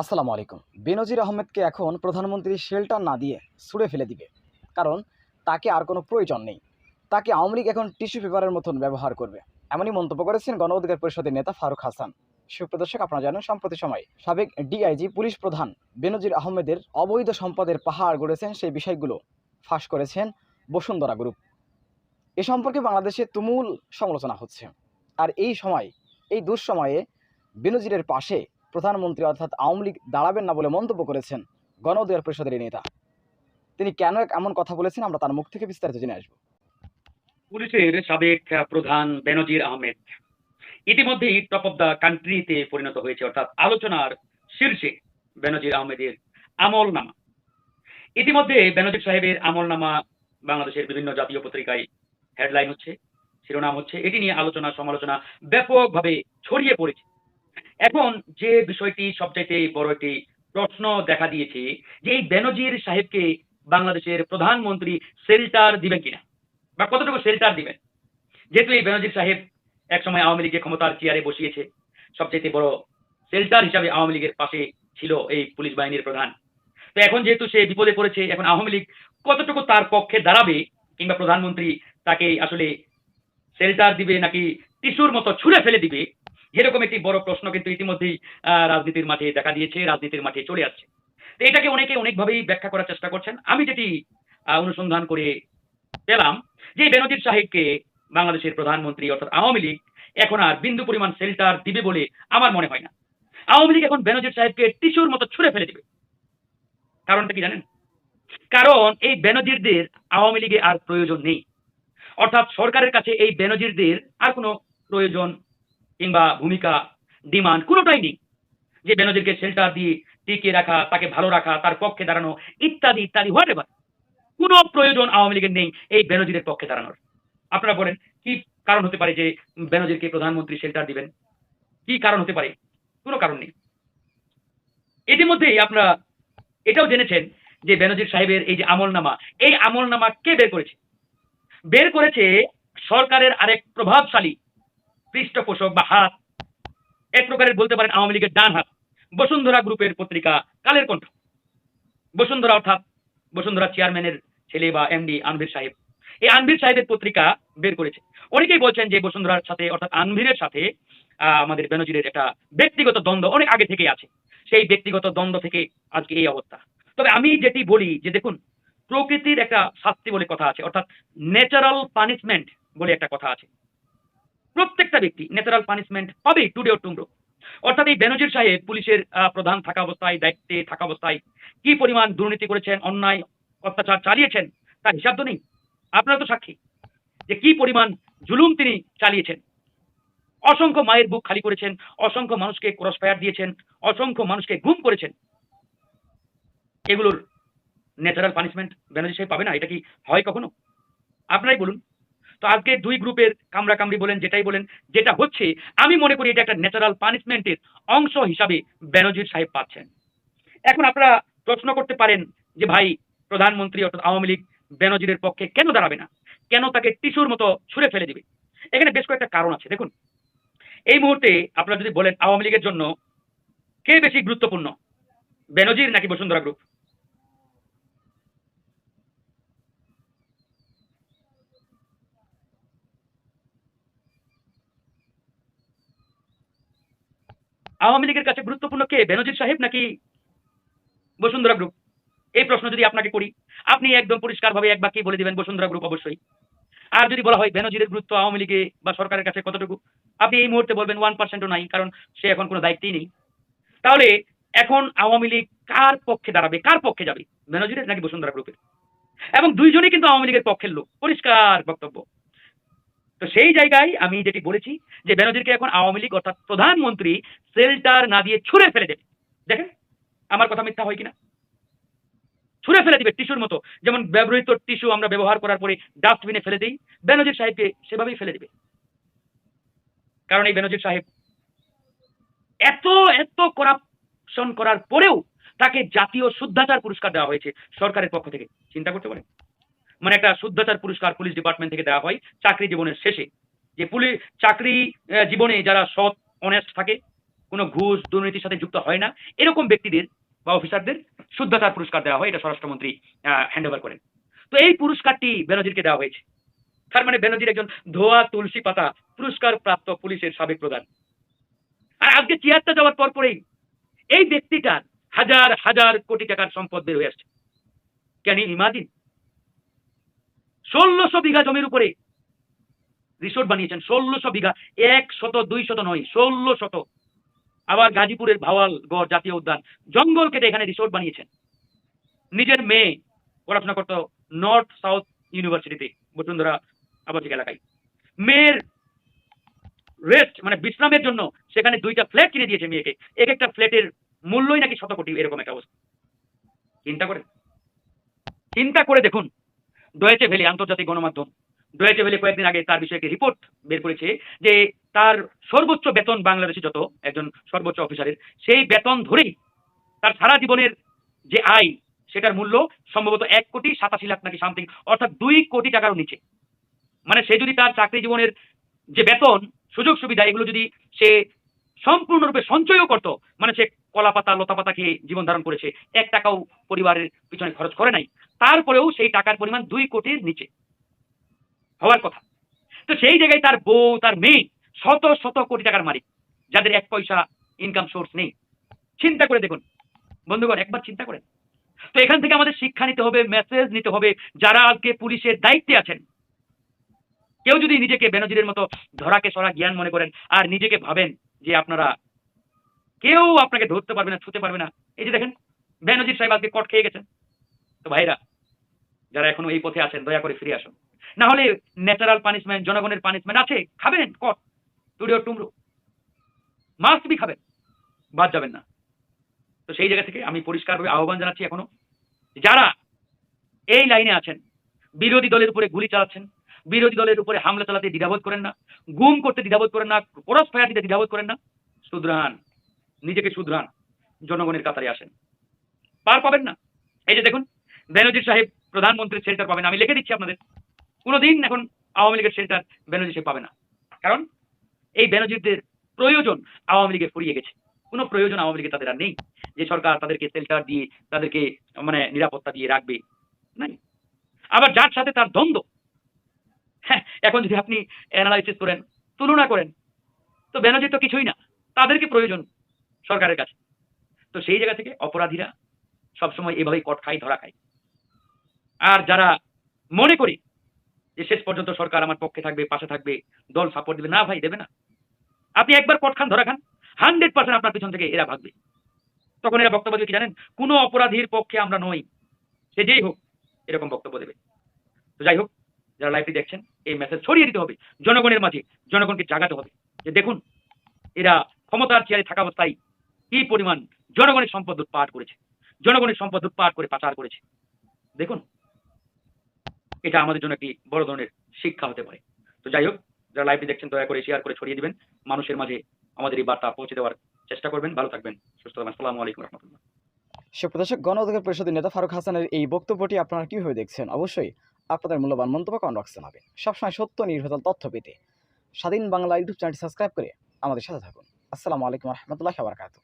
আসসালামু আলাইকুম। বেনজির আহমেদকে এখন প্রধানমন্ত্রী শেল্টার না দিয়ে ছুঁড়ে ফেলে দিবে। কারণ তাকে আর কোনো প্রয়োজন নেই। তাকে আওয়ামী লীগ এখন টিস্যু পেপারের মতন ব্যবহার করবে। এমনই মন্তব্য করেছেন গণ অধিকার পরিষদের নেতা ফারুক হাসান। সুপ্রদর্শক, আপনারা জানেন, সম্প্রতি সময় সাবেক ডিআইজি পুলিশ প্রধান বেনজির আহমেদের অবৈধ সম্পদের পাহাড় গড়েছেন সেই বিষয়গুলো ফাঁস করেছেন বসুন্ধরা গ্রুপ। এ সম্পর্কে বাংলাদেশে তুমুল সমালোচনা হচ্ছে। আর এই সময়, এই দুঃসময়ে বেনজিরের পাশে প্রধানমন্ত্রী অর্থাৎ আওয়ামী লীগ দাঁড়াবেন না বলে মন্তব্য করেছেন গণ অধিকার পরিষদের এই নেতা। তিনি কেন এমন কথা বলেছেন আমরা তার মুখ থেকে বিস্তারিত জেনে আসব। পুলিশের সাবেক প্রধান বেনজির আহমেদ ইতিমধ্যেই টপ অফ দ্য কান্ট্রিতে পরিণত হয়েছে, অর্থাৎ আলোচনার শীর্ষে বেনজির আহমেদের আমল নামা ইতিমধ্যে বেনজির সাহেবের আমল নামা বাংলাদেশের বিভিন্ন জাতীয় পত্রিকায় হেডলাইন হচ্ছে, শিরোনাম হচ্ছে। এটি নিয়ে আলোচনা সমালোচনা ব্যাপকভাবে ছড়িয়ে পড়েছে। এখন যে বিষয়টি সবচাইতে বড় একটি প্রশ্ন দেখা দিয়েছে যে এই বেনজির সাহেবকে বাংলাদেশের প্রধানমন্ত্রী শেল্টার দিবেন কিনা? বা কতটুকু শেল্টার দিবেন? যেহেতু এই বেনজির সাহেব একসময় আওয়ামী লীগের ক্ষমতার চেয়ারে বসিয়েছে সবচেয়ে বড় শেল্টার হিসাবে আওয়ামী লীগের পাশে ছিল এই পুলিশ বাহিনীর প্রধান। তো এখন যেহেতু সে বিপদে পড়েছে, এখন আওয়ামী লীগ কতটুকু তার পক্ষে দাঁড়াবে কিংবা প্রধানমন্ত্রী তাকে আসলে শেল্টার দিবে নাকি টিস্যুর মতো ছুঁড়ে ফেলে দিবে এরকম একটি বড় প্রশ্ন কিন্তু ইতিমধ্যেই রাজনীতির মাঠে দেখা দিয়েছে, রাজনীতির মাঠে চলে আসছে। এটাকে অনেকে অনেকভাবেই ব্যাখ্যা করার চেষ্টা করছেন। আমি যেটি অনুসন্ধান করে পেলাম যে বেনজির সাহেবকে বাংলাদেশের প্রধানমন্ত্রী অর্থাৎ আওয়ামী লীগ এখন আর বিন্দু পরিমাণ শেল্টার দিবে বলে আমার মনে হয় না। আওয়ামী লীগ এখন বেনজির সাহেবকে টিস্যুর মতো ছুঁড়ে ফেলে দিবে। কারণটা কি জানেন? কারণ এই বেনজিরদের আওয়ামী লীগে আর প্রয়োজন নেই। অর্থাৎ সরকারের কাছে এই বেনজিরদের আর কোনো প্রয়োজন কিংবা ভূমিকা, ডিমান্ড কোনোটাই নেই। যে বেনজিরকে শেল্টার দিয়ে টিকিয়ে রাখা, তাকে ভালো রাখা, তার পক্ষে দাঁড়ানো, ইত্যাদি ইত্যাদি হোয়াট এভার কোনো প্রয়োজন আওয়ামী লীগের নেই এই বেনজিরের পক্ষে দাঁড়ানোর। আপনারা বলেন, কি কারণ হতে পারে যে বেনজিরকে প্রধানমন্ত্রী শেল্টার দিবেন? কি কারণ হতে পারে? কোনো কারণ নেই। ইতিমধ্যেই আপনারা এটাও জেনেছেন যে বেনজির সাহেবের এই যে আমলনামা, এই আমলনামা কে বের করেছে? বের করেছে সরকারের আরেক প্রভাবশালী পৃষ্ঠপোষক বা হাত। এক প্রকারের বলতে পারেন আওয়ামী লীগের ডান হাত। বসুন্ধরা গ্রুপের পত্রিকা কালের কণ্ঠ। বসুন্ধরা অর্থাৎ বসুন্ধরা চেয়ারম্যানের ছেলে বা এমডি আনভির সাহেব। এই আনভির সাহেবের পত্রিকা বের করেছে। অনেকেই বলছেন যে বসুন্ধরার সাথে অর্থাৎ আনভিরের সাথে আমাদের বেনজিরের একটা ব্যক্তিগত দ্বন্দ্ব অনেক আগে থেকেই আছে। সেই ব্যক্তিগত দ্বন্দ্ব থেকে আজকে এই অবস্থা। তবে আমি যেটি বলি যে দেখুন, প্রকৃতির একটা শাস্তি বলে কথা আছে। অর্থাৎ ন্যাচারাল পানিশমেন্ট বলে একটা কথা আছে। প্রত্যেকটা ব্যক্তি ন্যাচারাল পানিশমেন্ট হবে টুডে ও টুমরো অর্থাৎ এই বেনজির সাহেব পুলিশের প্রধান থাকা অবস্থায়, দায়িত্বে থাকা অবস্থায় কি পরিমাণ দুর্নীতি করেছেন, অন্যায় অত্যাচার চালিয়েছেন, তার হিসাব তো নেই। আপনারা তো সাক্ষী যে কি পরিমাণ জুলুম তিনি চালিয়েছেন। অসংখ্য মায়ের বুক খালি করেছেন, অসংখ্য মানুষকে ক্রস ফায়ার দিয়েছেন, অসংখ্য মানুষকে গুম করেছেন। এগুলোর ন্যাচারাল পানিশমেন্ট বেনজির সাহেব পাবে না, এটা কি হয় কখনো? আপনারাই বলুন। তো আজকে দুই গ্রুপের কামড়া কামড়ি বলেন, যেটাই বলেন, যেটা হচ্ছে, আমি মনে করি এটা একটা ন্যাচারাল পানিশমেন্টের অংশ হিসাবে বেনজির সাহেব পাচ্ছেন। এখন আপনারা প্রশ্ন করতে পারেন যে ভাই, প্রধানমন্ত্রী অর্থাৎ আওয়ামী লীগ বেনজিরের পক্ষে কেন দাঁড়াবে না? কেন তাকে টিস্যুর মতো ছুঁড়ে ফেলে দিবে? এখানে বেশ কয়েকটা কারণ আছে। দেখুন, এই মুহূর্তে আপনারা যদি বলেন আওয়ামী লীগের জন্য কে বেশি গুরুত্বপূর্ণ বেনজির নাকি বসুন্ধরা গ্রুপ আওয়ামী লীগের কাছে গুরুত্বপূর্ণ কে? বেনজির সাহেব নাকি বসুন্ধরা গ্রুপ এই প্রশ্ন যদি আপনাকে করি, আপনি একদম পরিষ্কারভাবে এক বাক্যেই বলে দিবেন বসুন্ধরা গ্রুপ অবশ্যই। আর যদি বলা হয় বেনজিরের গুরুত্ব আওয়ামী লীগে বা সরকারের কাছে কতটুকু, আপনি এই মুহূর্তে বলবেন ওয়ান পার্সেন্টও নাই, কারণ সে এখন কোনো দায়িত্বই নেই। তাহলে এখন আওয়ামী লীগ কার পক্ষে দাঁড়াবে? কার পক্ষে যাবে? বেনজিরের নাকি বসুন্ধরা গ্রুপের এবং দুইজনই কিন্তু আওয়ামী লীগের পক্ষের লোক। পরিষ্কার বক্তব্য। তো সেই জায়গায় আমি যেটি বলেছি যে বেনজিরকে এখন আওয়ামী লীগ, অর্থাৎ প্রধানমন্ত্রী শেল্টার না দিয়ে ছুঁড়ে ফেলে দেবে। দেখেন, আমার কথা মিথ্যা হয় কিনা? ছুঁড়ে ফেলে দিবে টিস্যুর মতো। যেমন ব্যবহৃত টিস্যু আমরা ব্যবহার করার পরে ডাস্টবিনে ফেলে দিই, বেনজির সাহেবকে সেভাবেই ফেলে দিবে। কারণ এই বেনজির সাহেব এত এত করাপশন করার পরেও তাকে জাতীয় শুদ্ধাচার পুরস্কার দেওয়া হয়েছে সরকারের পক্ষ থেকে। চিন্তা করতে পারেন? মানে একটা শুদ্ধাচার পুরস্কার পুলিশ ডিপার্টমেন্ট থেকে দেওয়া হয় চাকরি জীবনের শেষে। যে পুলিশ, চাকরি জীবনে যারা সৎ অনেস্ট থাকে, কোনো ঘুষ, দুর্নীতির সাথে যুক্ত হয় না, এরকম ব্যক্তিদের বা অফিসারদের শুদ্ধতার পুরস্কার দেওয়া হয়, এটা স্বরাষ্ট্রমন্ত্রী হ্যান্ড ওভার করেন। তো এই পুরস্কারটি বেনজিরকে দেওয়া হয়েছে। তার মানে বেনজির একজন ধোয়া তুলসী পাতা পুরস্কার প্রাপ্ত পুলিশের সাবেক প্রধান। আর আজকে চেয়ারটা যাওয়ার পর পরেই এই ব্যক্তিটার হাজার হাজার কোটি টাকার সম্পদ বের হয়ে আসছে। Can imagine? ষোলোশো বিঘা জমির উপরে রিসোর্ট বানিয়েছেন, ষোলোশো বিঘা এক শত দুই শত নয় ষোলো শত আবার গাজীপুরের ভাওয়ালগড় জাতীয় উদ্যান, জঙ্গল কেটে এখানে রিসোর্ট বানিয়েছেন। নিজের মেয়ে পড়াশোনা করতো নর্থ সাউথ ইউনিভার্সিটিতে বসুন্ধরা আবাসিক এলাকায়। মেয়ের রেস্ট মানে বিশ্রামের জন্য সেখানে দুইটা ফ্ল্যাট কিনে দিয়েছে মেয়েকে। এক একটা ফ্ল্যাটের মূল্যই নাকি শত কোটি এরকম একটা অবস্থা। চিন্তা করে চিন্তা করে দেখুন। ডয়েচে ভ্যালি আন্তর্জাতিক গণমাধ্যম। ডয়েচে ভ্যালি কয়েকদিন আগে তার বিষয়ে একটি রিপোর্ট বের করেছে যে তার সর্বোচ্চ বেতন বাংলাদেশে যত একজন সর্বোচ্চ অফিসারের, সেই বেতন ধরেই তার সারা জীবনের যে আয়, সেটার মূল্য সম্ভবত এক কোটি সাতাশি লাখ নাকি সামথিং অর্থাৎ দুই কোটি টাকারও নিচে। মানে সে যদি তার চাকরি জীবনের যে বেতন, সুযোগ সুবিধা, এগুলো যদি সে সম্পূর্ণরূপে সঞ্চয়ও করতো মানে সে কলা পাতা লতা পাতা খেয়ে জীবন ধারণ করেছে, এক টাকাও পরিবারের পিছনে খরচ করে নাই। তারপরেও সেই টাকার পরিমাণ দুই কোটির নিচে। হওয়ার কথা। তো সেই জায়গায় তার বউ, তার মেয়ে শত শত কোটি টাকার মালিক, যাদের এক পয়সা ইনকাম সোর্স নেই। চিন্তা করে দেখুন। বন্ধুগণ, একবার চিন্তা করেন। তো এখান থেকে আমাদের শিক্ষা নিতে হবে মেসেজ নিতে হবে, যারা আজকে পুলিশের দায়িত্বে আছেন। কেউ যদি নিজেকে বেনজিরের মতো ধরাকে সরা জ্ঞান মনে করেন আর নিজেকে ভাবেন যে আপনারা কেউ আপনাকে ধরতে পারবে না, ছুতে পারবে না। এই যে দেখেন, বেনজির সাহেব আজকে কট খেয়ে গেছেন। ভাইরা, যারা এখনও এই পথে আছেন, দয়া করে ফিরে আসুন। না হলে ন্যাচারাল পানিশমেন্ট, জনগণের পানিশমেন্ট আছে, খাবেন কট টুডিও টুমরো। মাস্ট বি খাবেন। বাদ যাবেন না। তো সেই জায়গা থেকে আমি পরিষ্কারভাবে আহ্বান জানাচ্ছি এখনও যারা এই লাইনে আছেন, বিরোধী দলের উপরে গুলি চালাচ্ছেন, বিরোধী দলের উপরে হামলা চালাতে দ্বিধাবোধ করেন না, গুম করতে দ্বিধাবোধ করেন না ক্রস ফায়ার দিতে দ্বিধাবোধ করেন না, শুধরান, নিজেকে শুধরান, জনগণের কাতারে আসেন। পার পাবেন না। এই যে দেখুন বেনজির সাহেব প্রধানমন্ত্রীর শেল্টার পাবেন। আমি লিখে দিচ্ছি আপনাদের। কোনোদিন এখন আওয়ামী লীগের শেল্টার বেনজির সাহেব পাবে না। কারণ এই বেনজিরদের প্রয়োজন আওয়ামী লীগে ফুরিয়ে গেছে। কোনো প্রয়োজন আওয়ামী লীগের তাদের আর নেই। যে সরকার তাদেরকে শেল্টার দিয়ে, তাদেরকে মানে নিরাপত্তা দিয়ে রাখবে, নাই। আবার যার সাথে তার দ্বন্দ্ব হ্যাঁ এখন যদি আপনি অ্যানালাইসিস করেন, তুলনা করেন, তো ব্যানার্জির তো কিছুই না। তাদেরকে প্রয়োজন সরকারের কাছে। তো সেই জায়গা থেকে অপরাধীরা সবসময় এভাবেই কট খাই ধরা খায়। আর যারা মনে করি যে শেষ পর্যন্ত সরকার আমার পক্ষে থাকবে, পাশে থাকবে, দল সাপোর্ট দেবে, না ভাই, দেবে না। আপনি একবার কট খান, ধরা খান হান্ড্রেড পার্সেন্ট আপনার পিছন থেকে এরা ভাগবে। তখন এরা বক্তব্য দেবে কি জানেন? কোনো অপরাধীর পক্ষে আমরা নই। সে যেই হোক, এরকম বক্তব্য দেবে। তো যাই হোক, যারা লাইভটি দেখছেন, এই মেসেজ ছড়িয়ে দিতে হবে। জনগণের মাঝে জনগণকে জাগাতে হবে। যে দেখুন, এরা ক্ষমতার চেয়ারে থাকা অবস্থায় কি পরিমাণ জনগণের সম্পদ লুটপাট করেছে। জনগণের সম্পদ লুটপাট করে পাচার করেছে। দেখুন এটা আমাদের জন্য একটি বড় ধরনের শিক্ষা হতে পারে। তো যাই হোক, যারা লাইভটি দেখছেন, দয়া করে শেয়ার করে ছড়িয়ে দিবেন। মানুষের মাঝে আমাদের এই বার্তা পৌঁছে দেওয়ার চেষ্টা করবেন। ভালো থাকবেন, সুস্থ থাকবেন। আসসালামু আলাইকুম রহমতুল্লাহ। সুপ্রদর্শক, গণ অধিকার পরিষদের নেতা ফারুক হাসানের এই বক্তব্যটি আপনারা কীভাবে দেখছেন? অবশ্যই আপনাদের মূল্যবান মন্তব্য কমেন্ট বক্সে জানাবেন। সবসময় সত্য, নির্ভেজাল তথ্য পেতে স্বাধীন বাংলা ইউটিউব চ্যানেলটি সাবস্ক্রাইব করে আমাদের সাথে থাকুন। আসসালামু আলাইকুম রহমতুল্লাহ বারকাতুহ।